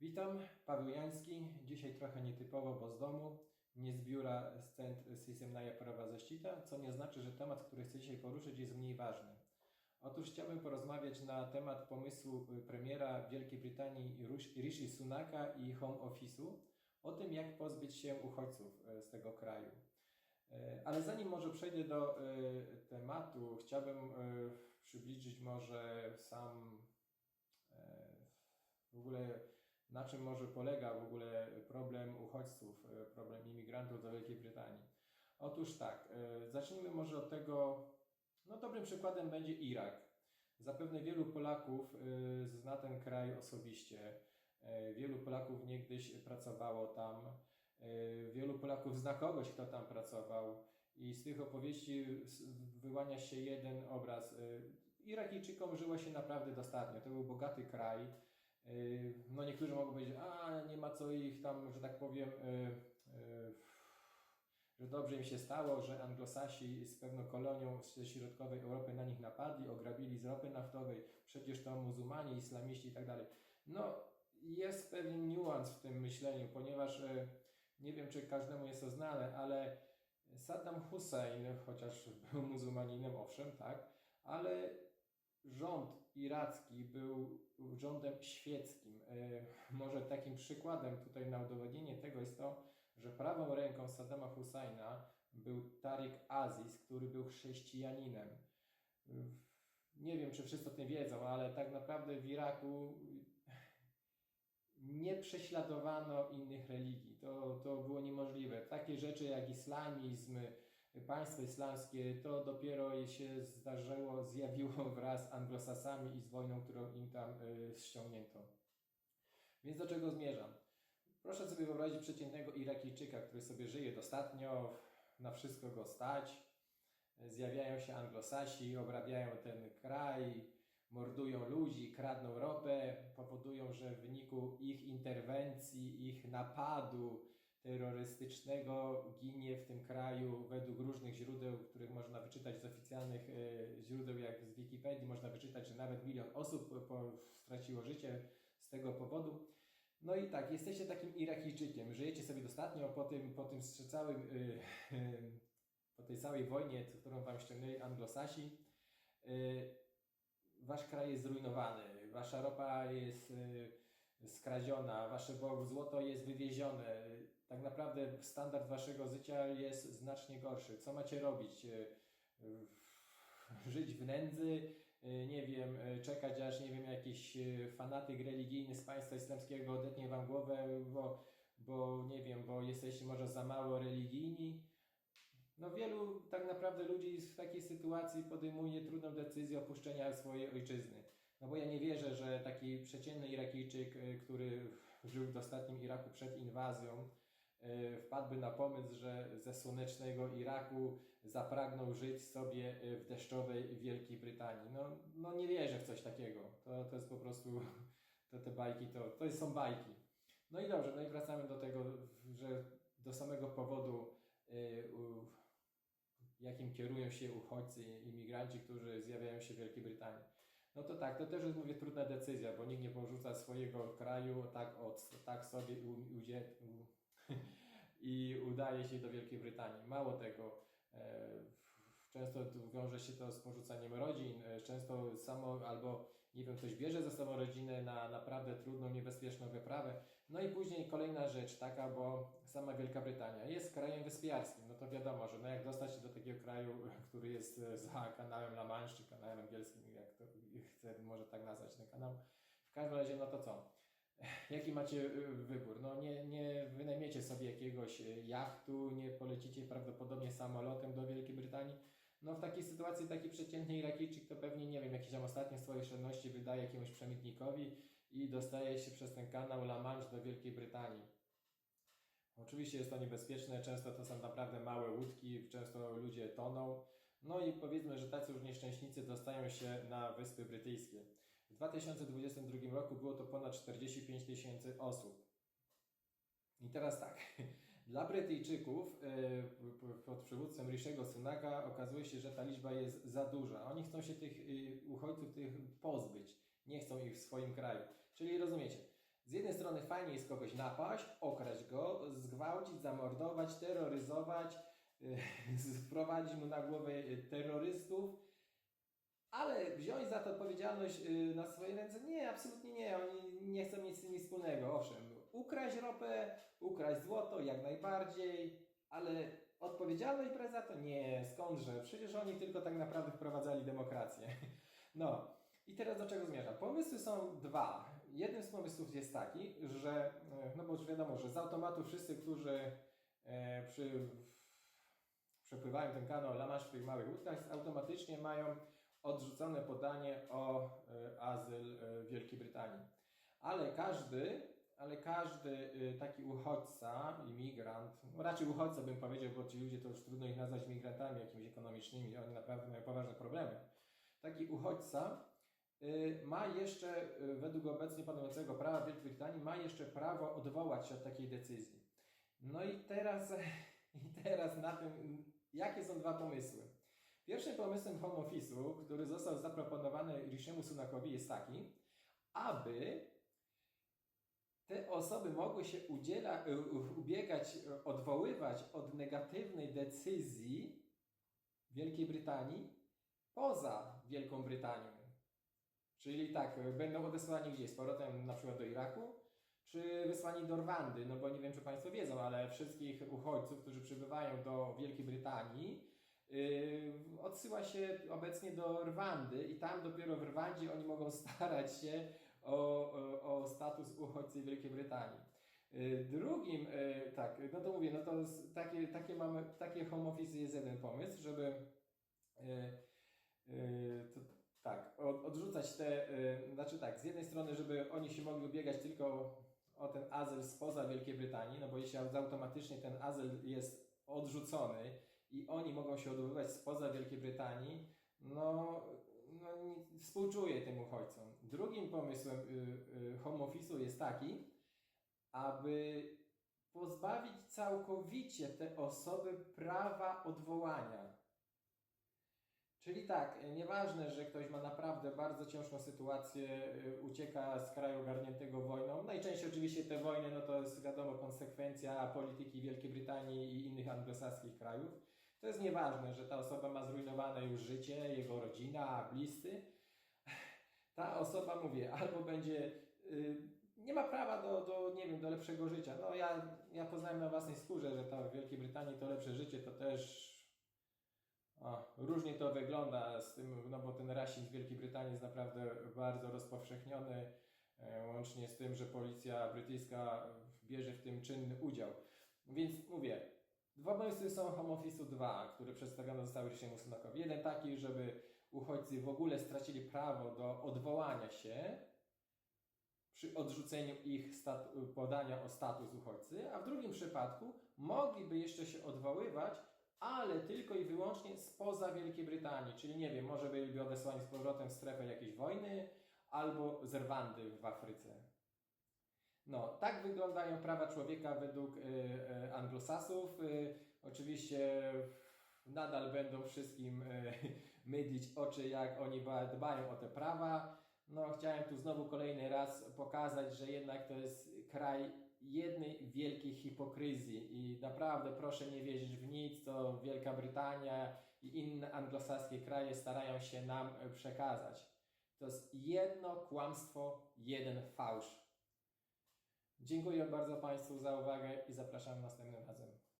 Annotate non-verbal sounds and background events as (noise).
Witam, Paweł Jański. Dzisiaj trochę nietypowo, bo z domu, nie z biura z Centr Systemnaja Prawa Zaścita, co nie znaczy, że temat, który chcę dzisiaj poruszyć jest mniej ważny. Otóż chciałbym porozmawiać na temat pomysłu y, premiera Wielkiej Brytanii Rishi Sunaka i Home Office'u o tym, jak pozbyć się uchodźców y, z tego kraju. Y, Ale zanim może przejdę do tematu, chciałbym przybliżyć może sam w ogóle na czym może polega w ogóle problem uchodźców, e, problem imigrantów do Wielkiej Brytanii. Otóż tak, e, zacznijmy może od tego, no dobrym przykładem będzie Irak. Zapewne wielu Polaków e, zna ten kraj osobiście. Wielu Polaków niegdyś pracowało tam. Wielu Polaków zna kogoś, kto tam pracował. I z tych opowieści wyłania się jeden obraz. Irakijczykom żyło się naprawdę dostatnio. To był bogaty kraj. Yy, No niektórzy mogą powiedzieć, a nie ma co ich tam, że tak powiem, yy, yy, że dobrze im się stało, że anglosasi z pewną kolonią ze środkowej Europy na nich napadli, ograbili z ropy naftowej, przecież to muzułmanie, islamiści i tak dalej. No jest pewien niuans w tym myśleniu, ponieważ nie wiem, czy każdemu jest to znane, ale Saddam Hussein, chociaż był muzułmaninem, owszem, tak, ale rząd iracki był rządem świeckim. E, Może takim przykładem tutaj na udowodnienie tego jest to, że prawą ręką Saddama Husseina był Tariq Aziz, który był chrześcijaninem. Nie wiem, czy wszyscy o tym wiedzą, ale tak naprawdę w Iraku nie prześladowano innych religii. To, to było niemożliwe. Takie rzeczy jak islamizm, państwo islamskie, to dopiero się zdarzyło, zjawiło (laughs) wraz z anglosasami i z wojną, którą im tam y, ściągnięto. Więc do czego zmierzam? Proszę sobie wyobrazić przeciętnego Irakijczyka, który sobie żyje dostatnio, na wszystko go stać. Zjawiają się anglosasi, obrabiają ten kraj, mordują ludzi, kradną ropę, powodują, że w wyniku ich interwencji, ich napadu, terrorystycznego ginie w tym kraju według różnych źródeł, których można wyczytać z oficjalnych e, źródeł, jak z Wikipedii, można wyczytać, że nawet milion osób straciło życie z tego powodu. No i tak, jesteście takim Irakijczykiem, żyjecie sobie dostatnio po tym, po tym całym, y, y, po tej całej wojnie, którą wam ściągnęli anglosasi. Wasz kraj jest zrujnowany, wasza ropa jest skradziona, wasze złoto jest wywiezione. Tak naprawdę standard waszego życia jest znacznie gorszy. Co macie robić? Y, Żyć w nędzy, y, nie wiem, y, czekać aż, nie wiem, jakiś fanatyk religijny z państwa islamskiego odetnie wam głowę, bo, bo nie wiem, bo jesteście może za mało religijni. No wielu tak naprawdę ludzi w takiej sytuacji podejmuje trudną decyzję opuszczenia swojej ojczyzny. No bo ja nie wierzę, że taki przeciętny Irakijczyk, y, który żył w ostatnim Iraku przed inwazją, y, wpadłby na pomysł, że ze słonecznego Iraku zapragnął żyć sobie y, w deszczowej Wielkiej Brytanii. No, no nie wierzę w coś takiego. To, to jest po prostu, (laughs) to te bajki, to, to są bajki. No i dobrze, no i wracamy do tego, że do samego powodu, jakim kierują się uchodźcy, imigranci, którzy zjawiają się w Wielkiej Brytanii. No to tak, to też jest, mówię, trudna decyzja, bo nikt nie porzuca swojego kraju tak, od, tak sobie u, udzie, u, (laughs) i udaje się do Wielkiej Brytanii. Mało tego, e, często wiąże się to z porzucaniem rodzin, e, często samo albo, nie wiem, ktoś bierze ze sobą rodzinę na naprawdę trudną, niebezpieczną wyprawę. No i później kolejna rzecz taka, bo sama Wielka Brytania jest krajem wyspiarskim, no to wiadomo, że no jak dostać się do takiego kraju, (laughs) który jest e, za kanałem La Manche, czy kanałem angielskim, jak to chcę może tak nazwać ten kanał. W każdym razie, no to co? (laughs) Jaki macie y, wybór? No nie, nie wynajmiecie sobie jakiegoś y, jachtu, nie polecicie prawdopodobnie samolotem do Wielkiej Brytanii. No w takiej sytuacji taki przeciętny Irakijczyk to pewnie, nie wiem, jakieś tam ostatnie swoje oszczędności wydaje jakiemuś przemytnikowi i dostaje się przez ten kanał La Manche do Wielkiej Brytanii. Oczywiście jest to niebezpieczne, często to są naprawdę małe łódki, często ludzie toną. No i powiedzmy, że tacy już nieszczęśnicy dostają się na Wyspy Brytyjskie. W 2022 roku było to ponad 45 tysięcy osób. I teraz tak, dla Brytyjczyków e, pod przywództwem Rishiego Sunaka okazuje się, że ta liczba jest za duża. Oni chcą się tych y, uchodźców tych pozbyć, nie chcą ich w swoim kraju. Czyli rozumiecie, z jednej strony fajnie jest kogoś napaść, okraść go, zgwałcić, zamordować, terroryzować, (laughs) y, wprowadzić mu na głowę terrorystów, ale wziąć za to odpowiedzialność na swoje ręce? Nie, absolutnie nie. Oni nie chcą mieć z tym nic wspólnego. Owszem, ukraść ropę, ukraść złoto jak najbardziej, ale odpowiedzialność brać za to? Nie, skądże? Przecież oni tylko tak naprawdę wprowadzali demokrację. (laughs) No. I teraz do czego zmierzam? Pomysły są dwa. Jednym z pomysłów jest taki, że, e, no bo już wiadomo, że z automatu wszyscy, którzy e, przy, przepływają ten kanał La Manche w tych małych łódkach, automatycznie mają odrzucone podanie o e, azyl e, w Wielkiej Brytanii. Ale każdy, ale każdy e, taki uchodźca, imigrant, no raczej uchodźca bym powiedział, bo ci ludzie to już trudno ich nazwać migrantami jakimiś ekonomicznymi, oni naprawdę mają poważne problemy. Taki uchodźca y, ma jeszcze, y, według obecnie panującego prawa Wielkiej Brytanii, ma jeszcze prawo odwołać się od takiej decyzji. No i teraz, (laughs) i teraz na tym, jakie są dwa pomysły? Pierwszym pomysłem Home Office'u, który został zaproponowany Rishiemu Sunakowi jest taki, aby osoby mogły się udziela, y, ubiegać, y, odwoływać od negatywnej decyzji Wielkiej Brytanii poza Wielką Brytanią. Czyli tak, y, będą odesłani gdzieś, z powrotem na przykład do Iraku, czy wysłani do Rwandy, no bo nie wiem, czy Państwo wiedzą, ale wszystkich uchodźców, którzy przybywają do Wielkiej Brytanii, yy, odsyła się obecnie do Rwandy i tam dopiero w Rwandzie oni mogą starać się o, o, status uchodźcy Wielkiej Brytanii. Yy, Drugim, yy, tak, no to mówię, no to takie, takie mamy, takie home office jest jeden pomysł, żeby yy, to, tak, od, odrzucać te, znaczy tak, z jednej strony, żeby oni się mogli ubiegać tylko o ten azyl spoza Wielkiej Brytanii, no bo jeśli automatycznie ten azyl jest odrzucony i oni mogą się odwoływać spoza Wielkiej Brytanii, no, no współczuję tym uchodźcom. Drugim pomysłem y, y, home office'u jest taki, aby pozbawić całkowicie te osoby prawa odwołania. Czyli tak, y, nieważne, że ktoś ma naprawdę bardzo ciężką sytuację, ucieka z kraju ogarniętego wojną. Najczęściej oczywiście te wojny, no to jest wiadomo konsekwencja polityki Wielkiej Brytanii i innych anglosaskich krajów. To jest nieważne, że ta osoba ma zrujnowane już życie, jego rodzina, bliscy. Ta osoba, mówię, albo będzie, y, nie ma prawa do, do, nie wiem, do lepszego życia. No ja, ja poznałem na własnej skórze, że tam w Wielkiej Brytanii to lepsze życie to też o, różnie to wygląda z tym, no bo ten rasizm w Wielkiej Brytanii jest naprawdę bardzo rozpowszechniony, e, łącznie z tym, że policja brytyjska bierze w tym czynny udział. Więc mówię, dwa pomysły są Home Office'u 2, które przedstawione zostały Rishiemu Sunakowi. Jeden taki, żeby uchodźcy w ogóle stracili prawo do odwołania się przy odrzuceniu ich podania o status uchodźcy, a w drugim przypadku mogliby jeszcze się odwoływać, ale tylko i wyłącznie spoza Wielkiej Brytanii, czyli nie wiem, może byliby odesłani z powrotem w strefę jakiejś wojny albo z Rwandy w Afryce. No, tak wyglądają prawa człowieka według y, y, anglosasów. Y, oczywiście nadal będą wszystkim y, (laughs) mydlić oczy, jak oni ba- dbają o te prawa. No, chciałem tu znowu kolejny raz pokazać, że jednak to jest kraj jednej wielkiej hipokryzji i naprawdę proszę nie wierzyć w nic, co Wielka Brytania i inne anglosaskie kraje starają się nam e, przekazać. To jest jedno kłamstwo, jeden fałsz. Dziękuję bardzo Państwu za uwagę i zapraszam na następne